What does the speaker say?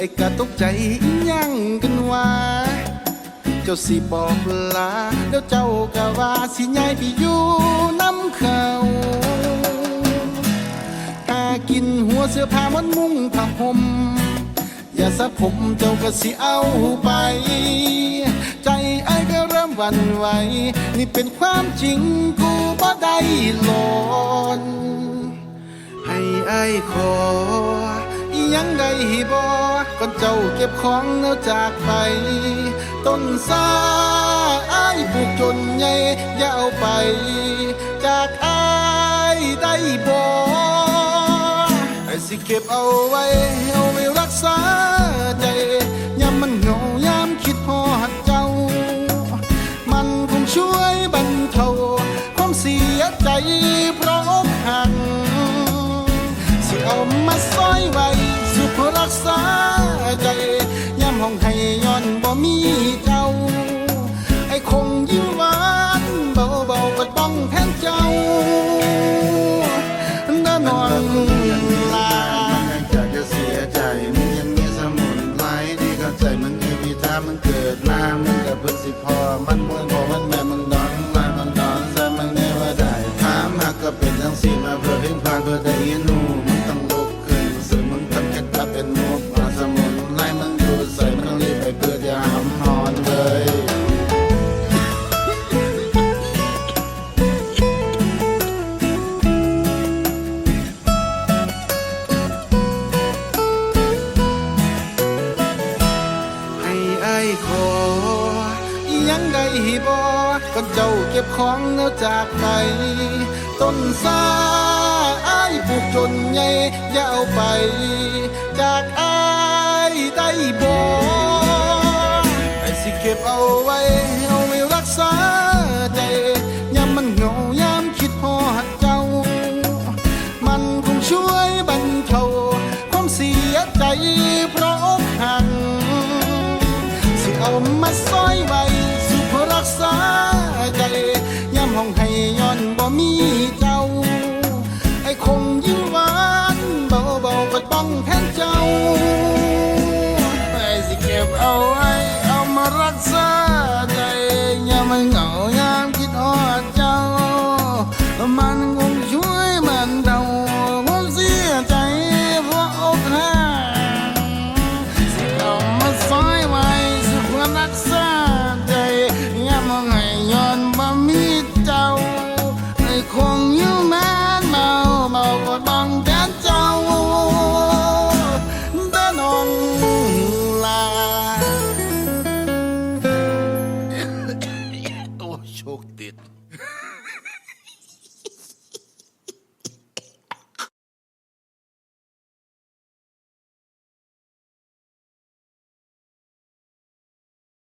ไอ้กะตกใจยังกันว่า เจ้าสิบอกลาเดี๋ยวเจ้ากะว่าสิย้ายไปอยู่น้ำเขาหากินหัวเสื้อผ้ามันมุ้งผ้าห่มอย่าสะผมเจ้าก็สิเอาไป ใจไอ้ก็เริ่มหวันไหว นี่เป็นความจริงกูบ่ได้หลอน ให้ไอ้ขอ ยังได้บ่ก่อนเจ้าเก็บของแล้วจากไป ต้นซาไอ้ายปลูกจนใหญ่อย่าเอาไป จากไอ้ายได้บ่ไอ้สิเก็บเอาไว้ เอาไว้รักษา รักษาใจยามห้องให้ย้อนบ่มีเจ้า ไอ้คงยิ้มหวานเบาๆก็ต้องแทนเจ้าแน่นอนลาอยากจะเสียใจมึงยังมีสมุนไพรที่เข้าใจมึงมีวิธามึงเกิดมามึงกับพึ่งสิพอมันมวยพอมันแม่มึงดอนมามันดอนซะมึงแน่ว่าได้ถามหากก็เป็นทั้งสี่มาเพื่อเพ่งพานเพื่อได้ยินหู ได้บ่ก็เจ้าเก็บของแล้วจากไป ต้นซาไอ้ปลูกจนใหญ่ยาวไป จากไอ้ได้บ่ไอ้สิเก็บเอาไว้เอาไว้รักษาใจยามมันเหงายามคิดพอหัดเจ้า มันคงช่วยบรรเทาความเสียใจเพราะอกหักสิเอามา ห้องให้ย้อนบ่มีใจ o dedo.